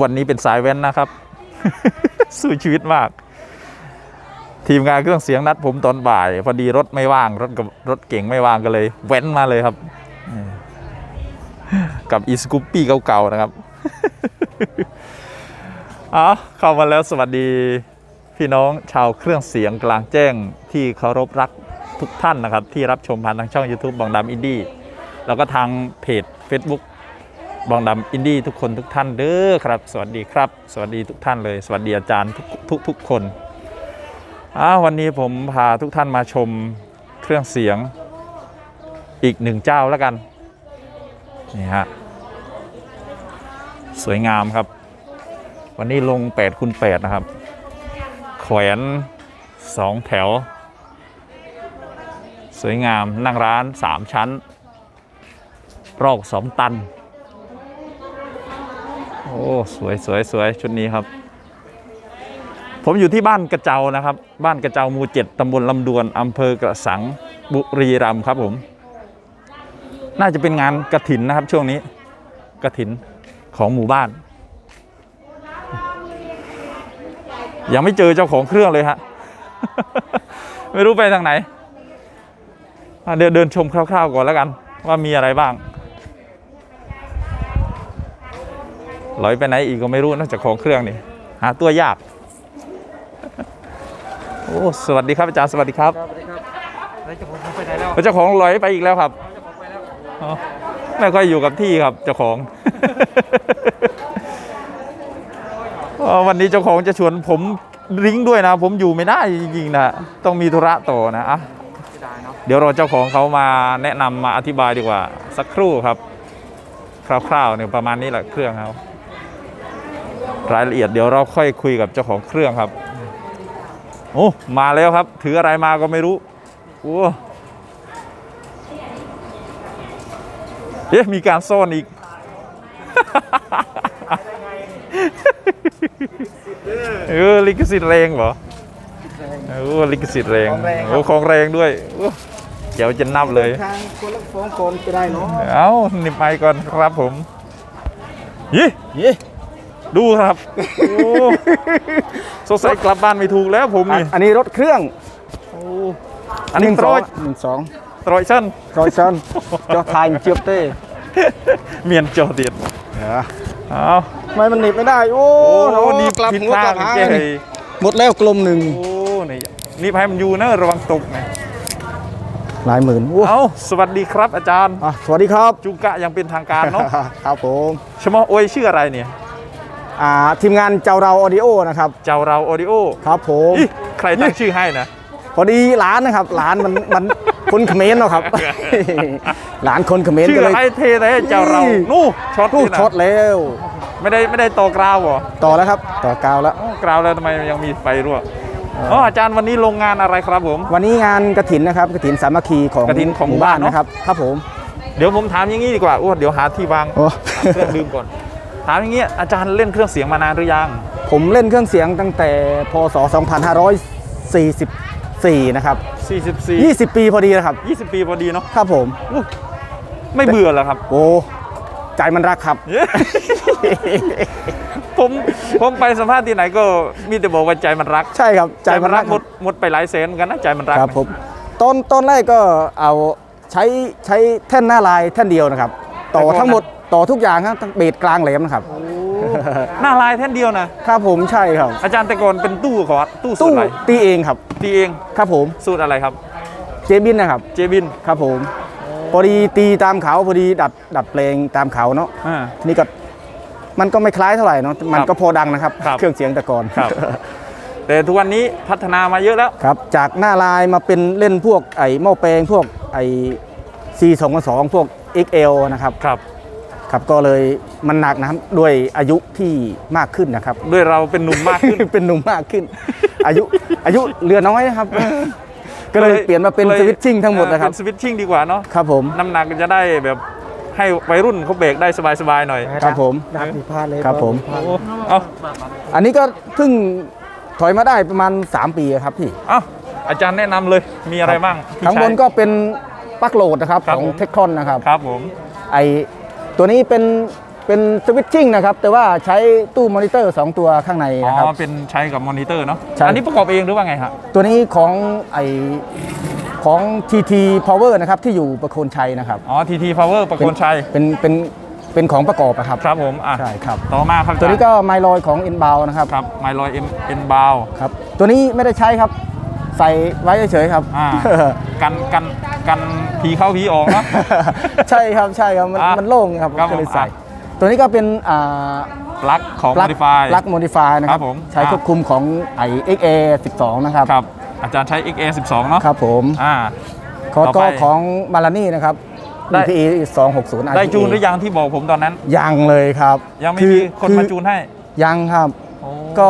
วันนี้เป็นสายแว้นนะครับ สู้ชีวิตมาก ทีมงานเครื่องเสียงนัดผมตอนบ่าย พอดีรถไม่ว่าง รถกับรถเก่งไม่ว่างก็เลย แว้นมาเลยครับ กับอีสกูปปี้เก่าๆนะครับอ๋อเข้ามาแล้วสวัสดีพี่น้องชาวเครื่องเสียงกลางแจ้งที่เคารพรักทุกท่านนะครับ ที่รับชมผ่านทางช่อง YouTube บองดำอินดี้แล้วก็ทางเพจ Facebook บองดำอินดี้ทุกคนทุกท่านเด้อครับ สวัสดีครับ สวัสดีทุกท่านเลย สวัสดีอาจารย์ทุกทุกทุกคนอ่าวันนี้ผมพาทุกท่านมาชมเครื่องเสียงอีกหนึ่งเจ้าแล้วกันนี่ฮะสวยงามครับ วันนี้ลง8คูณ8นะครับ แขวน2แถว สวยงามนั่งร้าน 3 ชั้น รอก2ตัน อ้สวยสวยสวยชุดนี้ครับ ผมอยู่ที่บ้านกระเจ้านะครับ บ้านกระเจ้าหมู่เจ็ดตำบลลำดวนอำเภอกระสังบุรีรัมย์ครับผม น่าจะเป็นงานกระถินนะครับช่วงนี้กระถินของหมู่บ้าน ยังไม่เจอเจ้าของเครื่องเลยฮะ ไม่รู้ไปทางไหนเดี๋ยวเดินชมคร่าวๆก่อนแล้วกัน ว่ามีอะไรบ้าง ลอยไปไหนอีกก็ไม่รู้นอกจากของเครื่องนี่หาตัวยากโอ้สวัสดีครับอาจารย์สวัสดีครับสวัสดีครับแล้วจะผมไปไหนแล้วเจ้าของลอยไปอีกแล้วครับจะผมไปแล้วอ๋อไม่ค่อยอยู่กับที่ครับเจ้าของอ๋อวันนี้เจ้าของจะชวนผมริ้งด้วยนะ ผมอยู่ไม่ได้จริงๆนะต้องมีธุระต่อนะอะจะได้เนาะเดี๋ยวรอเจ้าของเขามาแนะนำมาอธิบายดีกว่า สักครู่ครับ คร่าวๆเนี่ยประมาณนี้แหละเครื่องเขา รายละเอียดเดี๋ยวเราค่อยคุยกับเจ้าของเครื่องครับโอ้มาแล้วครับ ถืออะไรมาก็ไม่รู้โอ้เอ๊ะมีการซ่อนอีกเออลิขสิทธิ์แรงเหรอโอ้ลิขสิทธิ์แรงโอ้ของแรงด้วยโอ้เดี๋ยวจะนับเลยทางคนละฟ้องโคนจะได้เนาะเอานิบไปก่อนครับผมยี่ยี่ ดูครับโอ้สงสัยกลับบ้านไม่ถูกแล้วผมนี่อันนี้รถเครื่องอันนี้ตรอยหนึ่งสองตรอยชั่นร้อยซันจอทายเจียบเต้เมียนจอเดียดเอาทำไมมันหนีบไม่ได้ โอ้โอ้โหนี่กลับผิดหัวทากลังบหางเจ๊นี่หมดแล้วกลมหนึ่งโอ้นี่นี่ให้มันอยู่นะระวังตกนะหลายหมื่นโอ้เอาสวัสดีครับอาจารย์อะสวัสดีครับ จุกะยังเป็นทางการเนาะ ครับผมชมอโอยชื่ออะไรเนี่ย อ่าทีมงานเจ้าเราออดิโอนะครับ เจ้าเราออดิโอครับผมอิใครตั้งชื่อให้นะ พอดีหลานนะครับหลานมันมันคนเขมรเนาะครับหลานคนเขมรชื่ก็อเลย อะไรเทเลยเจ้าเรานี่นู่ช็อตตู้นี่นะช็อตแล้วไม่ได้ไม่ได้โตกราวเหรอต่อแล้วครับ ต่อกาวแล้วโอ้กราวแล้วทำไมยังมีไฟรั่วอ๋ออาจารย์วันนี้โรงงานอะไรครับผม วันนี้งานกระถินนะครับกระถินสามัคคีของกฐินของหมู่บ้านหมู่บ้านเนอะ นะครับ ครับผม เดี๋ยวผมถามอย่างนี้ดีกว่าอ้วนเดี๋ยวหาที่วางโอ้ เครื่องดื่มก่อน ถามอย่างนี้อาจารย์เล่นเครื่องเสียงมานานหรือยัง ผมเล่นเครื่องเสียงตั้งแต่พศ 2544 นะครับ 44 20 ปีพอดีนะครับ 20 ปีพอดีเนาะครับผมอู้ไม่เบื่อเหรอครับ โอ้ใจมันรักครับ ผมผมไปสัมภาษณ์ที่ไหนก็มีแต่บอกว่าใจมันรัก ใช่ครับใจมันรักหมดหมดไปหลายแสนเหมือนกันนะใจมันรักครับผมต้นต้นแรกก็เอาใช้ใช้แท่นหน้าลายแท่นเดียวนะครับ ต่อทั้งหมด ต่อทุกอย่างครับทั้งเบสกลางแหลมนะครับโอ้หน้าลายแท่นเดียวนะ ครับผมใช่ครับ อาจารย์แต่ก่อนเป็นตู้ขอตู้สูตตู้รอะไรตีเองครับ ตีเองครับผมสูตรอะไรครับ เจบินนะครับ เจบินครับผมพอดีตีตามเขาพอดีดัดดัดเพลงตามเขาเนาะอ่านี่ก็มันก็ไม่คล้ายเท่าไหร่เนาะมันก็พอดังนะครับครับเครื่องเสียงแต่ก่อนครับแต่ทุกวันนี้พัฒนามาเยอะแล้วครับ จากหน้าลายมาเป็นเล่นพวกไอ้หม้อแปลงพวกไอ้ซีสองสองพวก XL นะครับครับ ครับก็เลยมันหนักนะครับด้วยอายุที่มากขึ้นนะครับ ด้วยเราเป็นหนุ่มมากขึ้น เป็นหนุ่มมากขึ้น อายุอายุเหลือน้อยนะครับ ก็เลยเปลี่ยนมาเป็นลยสวิตชิ่งทั้งหมดนะครับเป็นสวิตชิ่งดีกว่าเนาะครับผมน้ำหนักจะได้แบบให้วัยรุ่นเขาเบรกได้สบายๆหน่อยครับผมดักผิดพลาดเลยครับผมโอ้เอาอันนี้ก็เพิ่งถอยมาได้ประมาณ 3 ปีครับพี่เอาอาจารย์แนะนำเลยมีอะไรบ้างที่ข้างบนใช้ก็เป็นปลั๊กโหลดนะครับครับของผมเทคคอนนะครับครับผมไอ ตัวนี้เป็นเป็นสวิตชิ่งนะครับ แต่ว่าใช้ตู้มอนิเตอร์ 2 ตัวข้างในอ๋นะครับ อเป็นใช้กับมอนิเตอร์เนาะใช่ อันนี้ประกอบเองหรือว่าไงครับตัวนี้ของไอของ TT Power นะครับ ที่อยู่ประโคนชัยนะครับอ๋อ TT Power ประโคนชัยเป็นเป็นเป็นของประกอบอะครับ ครับผมอะใช่ครับ ต่อมาครับตัวนี้ก็ไมลอยของ i n b o u n d นะครับครับไมลอยเอ็มเอ็นบาว ครับ ตัวนี้ไม่ได้ใช้ครับ ใส่ไว้เฉยๆครับ อ่า กันกัน กันผีเข้าผีออกเนาะ ใช่ครับใช่ครับมันอะมันโล่งครับครับก็เลยผมใส่อะ ตัวนี้ก็เป็นอ่าปลั๊กของ Modify ลักโมดิฟายนะคครัรับบผมใช้อะ ควบคุมของไอ XA 12 นะครับครับ อาจารย์ใช้ XA 12เนาะครับผมอ่า คอต่อก็ไปของมาลานี่นะครับ ได้ DPE 260ได้จูนหรือยังที่บอกผมตอนนั้น ยังเลยครับยังไม่อมีคนมาอจูนให้ยังครับ โอ้ ก็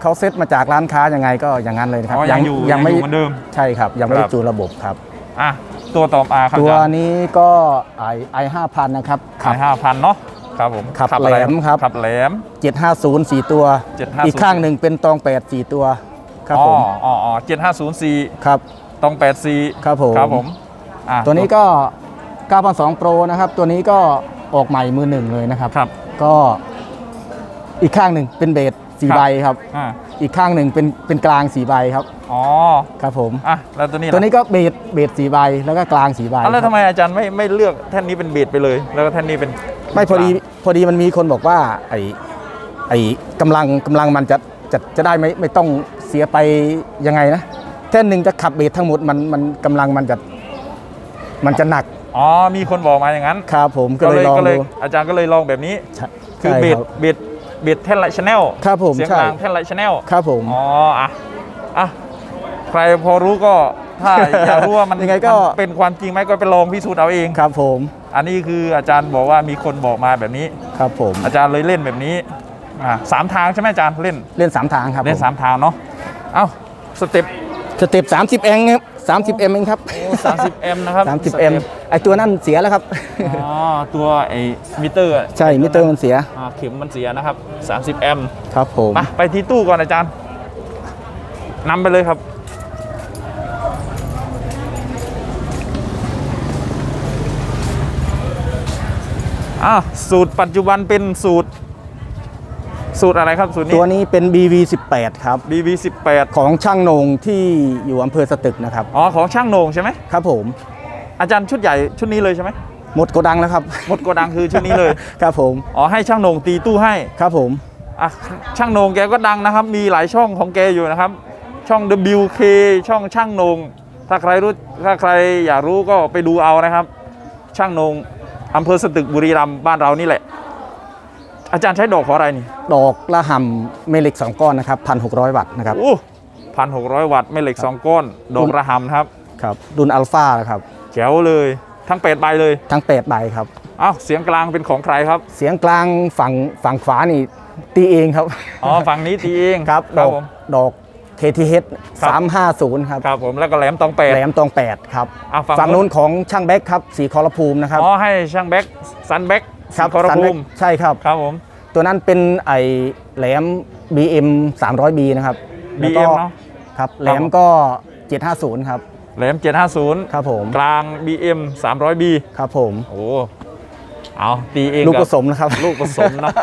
เขาเซ็ตมาจากร้านค้ายังไงก็อย่างนั้นเลยนะครับอ๋อยังอยู่ยังอยู่เหมือนเดิมใช่ครับ ยังไม่คได้รับ จูนระบบครับ อะตัวต่อมาครับตัวอาจารย์นี้ก็ไอไอห้าพันนะครับขายห้าพันเนาะครับผมขับอะไรแหลมครับขับแหลม750 4 ตัว750อีกข้างหนึ่งเป็นตอง 8 4 ตัวครับอ๋อผมอ๋ออ๋อเจ็ดห้าศูนย์สี่ครับตองแปดสี่ครับผมครับผมอะตัวนี้ก็9,200 Pro นะครับ ตัวนี้ก็ออกใหม่มือหนึ่งเลยนะครับครับ ก็อีกข้างหนึ่งเป็นเบสสี่ครับใบครับ อ่าอีกข้างหนึ่งเป็นเป็นกลางสี่ใบครับอ๋อครับผมอะแล้วตัวนี้ล่ะตัวนี้ก็เบสเบสสี่ใบแล้วก็กลางสี่ใบอะแล้วครัทำบไมอาจารย์ไม่ไม่เลือกแท่นนี้เป็นเบสไปเลย แล้วก็แท่นนี้เป็นไม่พอดีพอดีมันมีคนบอกว่าไอไอกำลังกำลังมันจะจะจะได้ไม่ไม่ต้องเสียไปยังไงนะแท่นหนึ่งจะขับเบสทั้งหมดมันมันกำลังมันจะมันจะหนักอ๋อมีคนบอกมาอย่างนั้น ครับผมก็เลยลองก็เลยดูอาจารย์ก็เลยลองแบบนี้ ใช่คือใช่เบสรับ เบสเบสแท่นไลท์ชแนลครับผมเสียงใช่กลางแท่นไลท์ชแนลครับผมอ๋ออะอะใครพอรู้ก็ถ้าอยากรู้ว่ามันยังไงก็มันเป็นความจริงไหมก็ไปลองพิสูจน์เอาเองครับผม อันนี้คืออาจารย์บอกว่ามีคนบอกมาแบบนี้ครับผม อาจารย์เลยเล่นแบบนี้อ่าสามทางใช่ไหมอาจารย์เล่นเล่นสามทางครับเล่นผมสามทางเนาะเอ้าสเต็ปสเต็ป30เองครับ 30เอ็มเองครับสามสิบเอ็มนะครับ30เอ็มไอตัวนั่นเสียแล้วครับอ๋อตัวไอ้มิเตอร์อะใช่มิเตอร์มันเสียอ่าเข็มมันเสียนะครับ30แอมป์ครับผมไปไปที่ตู้ก่อนอาจารย์นำไปเลยครับอ่าสูตรปัจจุบันเป็นสูตร สูตรอะไรครับสูตรนี้ตัวนี้เป็น BV18 ครับ BB 18 ของช่างโหนงที่อยู่อำเภอสตึกนะครับ อ๋อของช่างโหนงใช่ไหมครับผม อาจารย์ชุดใหญ่ชุดนี้เลยใช่ไหมหมดโกดังแล้วครับ หมดโกดังคือชุดนี้เลย ครับผม อ๋อให้ช่างโหนงตีตู้ให้ ครับผมอะช่างโหนงแกก็ดังนะครับ มีหลายช่องของแกอยู่นะครับ ช่อง WK ช่องช่างโหนงถ้าใครรู้ถ้าใครอยากรู้ก็ไปดูเอานะครับ ช่างโหนงอำเภอสตึกบุรีรัมย์บ้านเรานี่แหละ อาจารย์ใช้ดอกขออะไรนี่ ดอกละหำเมเหล็กสองก้อนนะครับ1,600วัตต์นะครับโอ้พันหกร้อยวัตต์แม่เหล็กสองก้อน ดอกระหำนะครับ ครับรุ่นอัลฟาครับแจ๋วเลยทั้งแปดใบเลย ทั้ง8ใบครับเอ้าเสียงกลางเป็นของใครครับ เสียงกลางฝั่งฝั่งขวานี่ตีเองครับ อ๋อ ฝั่งนี้ตีเองครับคดรัอบกผมดอก KTH ครับ350 ครับ ครับผม แล้วก็แหลมตองแปดแหลมตอง8ครับอะฝั่งฝั่งนู้นของช่างแบ็คครับ สีคอรภูมินะครับ อ๋อ ให้ช่างแบ็กซันแบ็ก ครับคอรสันภูแบ็คมิใช่ครับครับผมตัวนั้นเป็นไอแหลม BM 300B นะครับแล้วก็ BM เนาะครับแหลมก็ 750 ครับแหลม 750 ครับผมกลาง BM 300B ครับผมโอ้เอาตีเองลูกผบสมนะครับ ลูกผสมนะ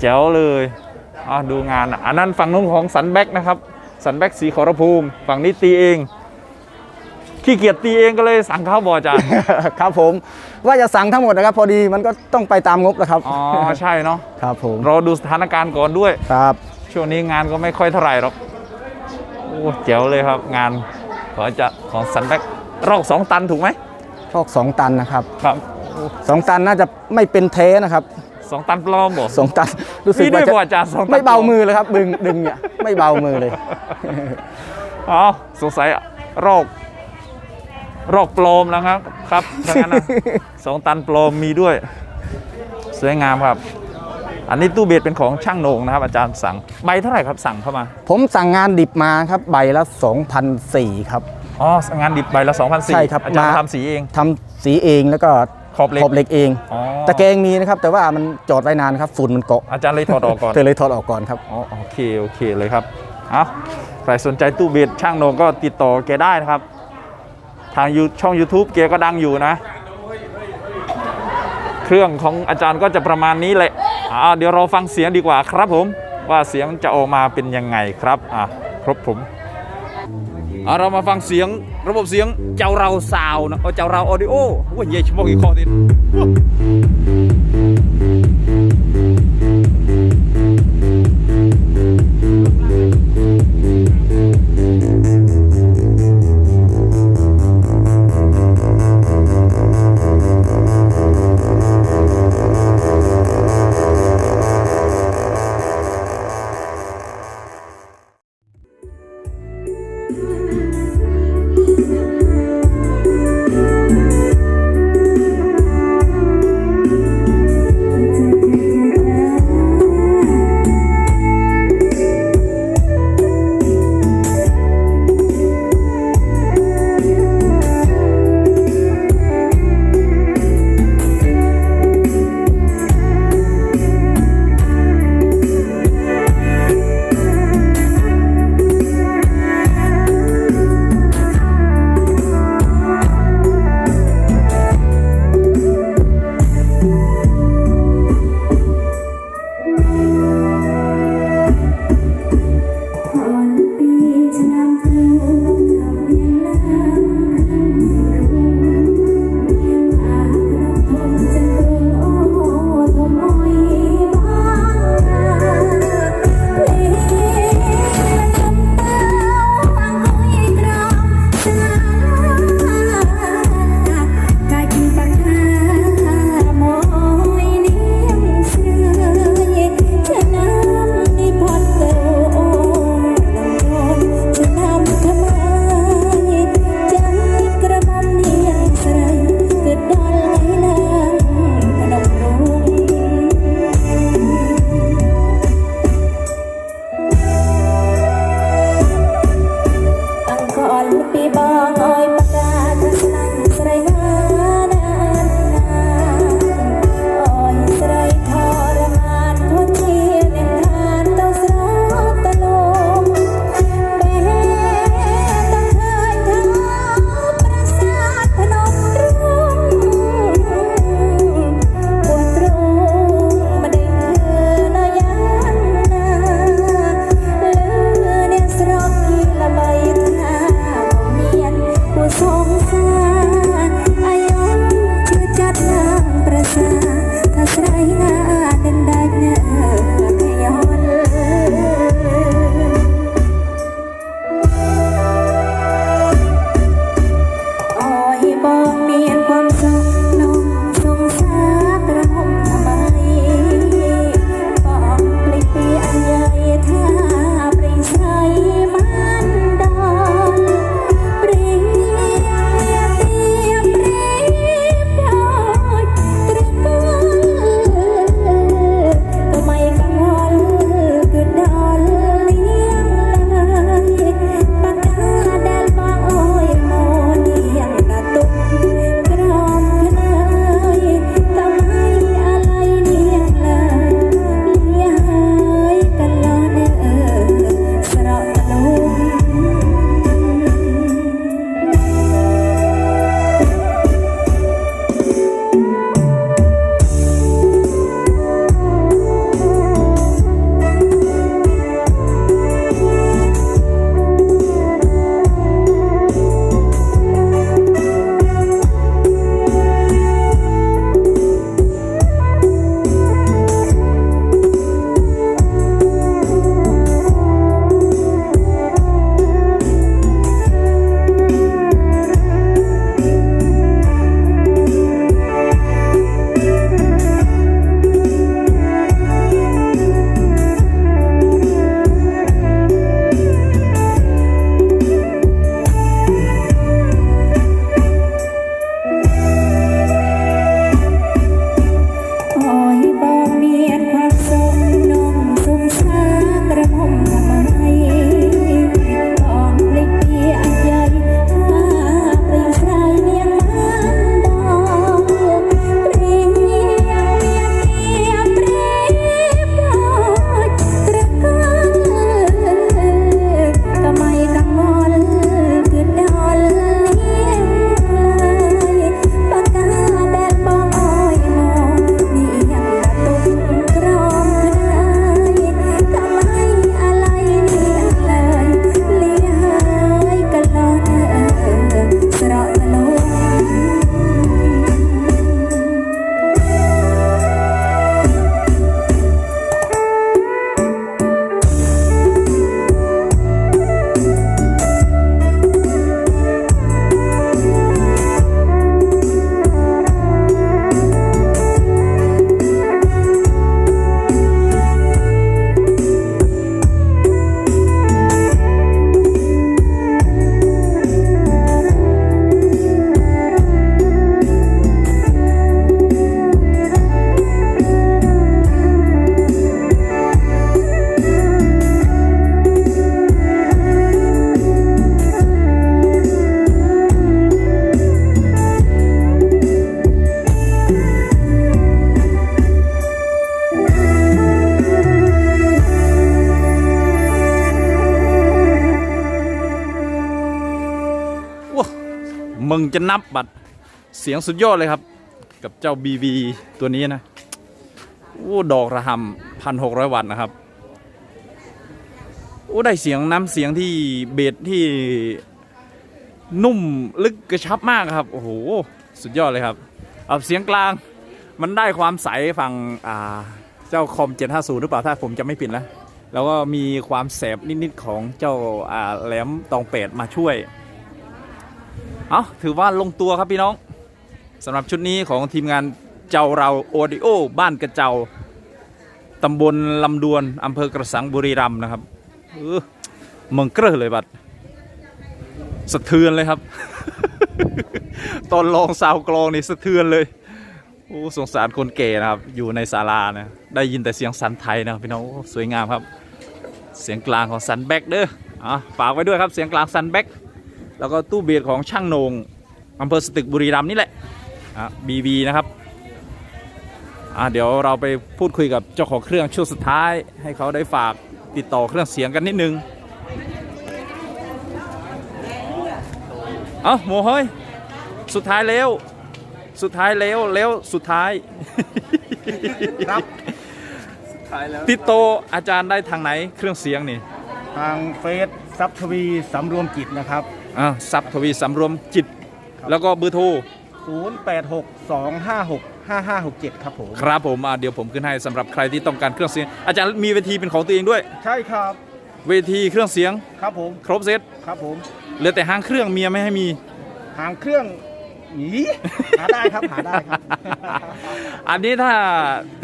แจ๋วเลยอะดูงานอะอันนั้นฝั่งนู้นของสันแบ็กนะครับ สันแบ็กสีขอรภูมิ ฝั่งนี้ตีเองขี้เกียจตีเองก็เลยสั่งข้าวบอจานครับผม ว่าจะสั่งทั้งหมดนะครับ พอดีมันก็ต้องไปตามงบนะครับอ๋อใช่เนาะครับผมรอดูสถานการณ์ก่อนด้วยครับ ช่วงนี้งานก็ไม่ค่อยเท่าไหร่หรอกโอ้เจ๋วเลยครับ งานขอจะของสันแบ็กรอกสองตันถูกไหมทอก2ตันนะครับครับ2ตันน่าจะไม่เป็นเทนะครับสองตันปลอมบ่สองตันรู้สึกมีด้วว่ายจะบ่อาจารย์สองตันไม่เบาปลมือเลยครับดึงดึงเนี่ยไม่เบามือเลยอ๋อสงสัยโรค โรคปลอมแล้วครับครับดังนั้นนะสองตันปลอมมีด้วย สวยงามครับ อันนี้ตู้เบสเป็นของช่างโหนงนะครับ อาจารย์สั่งใบเท่าไหร่ครับสั่งเข้ามา ผมสั่งงานดิบมาครับใบละ2,004ครับอ๋องานดิบใบละ2,004ใช่ครับอาจารย์มาทำสีเองทำสีเองแล้วก็ขอบเหล็กขอบเหล็กเองอ๋อตะแกรงมีนะครับ แต่ว่ามันจอดไว้นานครับฝุ่นมันเกาะอาจารย์เลยถอดออกก่อนเธอเลยถอดออกก่อนครับอ๋อโอเคโอเคเลยครับเอาใครสนใจตู้เบสช่างโหนงก็ติดต่อแกได้นะครับ ทางช่อง YouTube เกก็ดังอยู่นะ เครื่องของอาจารย์ก็จะประมาณนี้แหละอ่าเดี๋ยวเราฟังเสียงดีกว่าครับผม ว่าเสียงจะออกมาเป็นยังไงครับอะครบผมอ่าเรามาฟังเสียงระบบเสียงเจ้าเราซาวนะเจ้าเราออดิโอว่าเย่ชมอกอีกข้อติด จะนับบัตรเสียงสุดยอดเลยครับ กับเจ้า BB ตัวนี้นะโอ้ดอกระหำพันหกร้อยวัตต์นะครับโอ้ได้เสียงน้ำเสียงที่เบสที่นุ่มลึกกระชับมากครับ โอ้โห สุดยอดเลยครับ เอาเสียงกลางมันได้ความใสฝั่งอ่าเจ้าคอม 750 หรือเปล่า ถ้าผมจะไม่ผิดนะ แล้วก็มีความแสบนิด ๆ ของเจ้าอ่าแหลมตองเป็ดมาช่วย เอาถือว่าลงตัวครับพี่น้องสำหรับชุดนี้ของทีมงานเจ้าเราโอดิโอบ้านกระเจ้าตำบลลำดวนอำเภอกระสังบุรีรัมย์นะครับเออเมืองเกลือเลยบัดสะเทือนเลยครับ ตอนลองซาวกลองนี่สะเทือนเลยโอ้สงสารคนแก่นะครับ อยู่ในศาลานะได้ยินแต่เสียงสันไทยนะพี่น้องสวยงามครับ เสียงกลางของสันแบ็กเด้ออะฝากไว้ด้วยครับเสียงกลางสันแบ็ก แล้วก็ตู้เบสของช่างโหนงอำเภอสตึกบุรีรัมย์นี่แหละอะบีบีนะครับอะเดี๋ยวเราไปพูดคุยกับเจ้าของเครื่องช่วงสุดท้าย ให้เขาได้ฝากติดต่อเครื่องเสียงกันนิดนึง เอ้าโมเฮ้ยสุดท้ายแล้วสุดท้ายแล้วแล้วสุดท้ายครับติดต่ออาจารย์ได้ทางไหนเครื่องเสียงนี่ ทางเฟซซับทวีสำรวมจิตนะครับ อะซับทวีสำรวมจิต แล้วก็เบอร์โทร 0862565567 ครับผม ครับผมอะเดี๋ยวผมขึ้นให้สำหรับใครที่ต้องการเครื่องเสียง อาจารย์มีเวทีเป็นของตัวเองด้วย ใช่ครับ เวทีเครื่องเสียง ครับผมครบเซตครับผมเหลือแต่ห้างเครื่องเมียไม่ให้มี หางเครื่องหนีหาได้ครับหาได้ครับ อันนี้ถ้า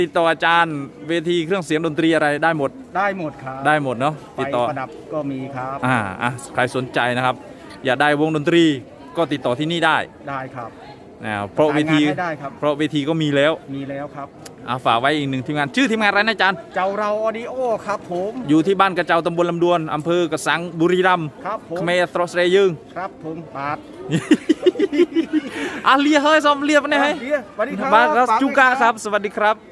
ติดต่ออาจารย์เวทีเครื่องเสียงดนตรีอะไรได้หมดได้หมดครับได้หมดเนาะไฟติดต่อ ประดับก็มีครับ อ่าอะใครสนใจนะครับ อยากได้วงดนตรีก็ติดต่อที่นี่ได้ได้ครับนะเพราะเวทีหางานให้ได้ครับ เพราะเวทีก็มีแล้วมีแล้วครับอะฝากไว้อีกหนึ่งทีมงานชื่อทีมงานอะไรนะอาจารย์เจ้าเราออดิโอครับผมอยู่ที่บ้านกระเจ้าตำบลลำดวนอำเภอกระสังบุรีรัมย์ครับผมเขมรตรอสเรยึงครับผมปาดอะเลียเฮ้ยซอมเลียปะเนี่ยเฮ้ยเดี๋ยวสวัสดีครับบ้านรัสฝากจูด้วยกะครับ สวัสดีครับ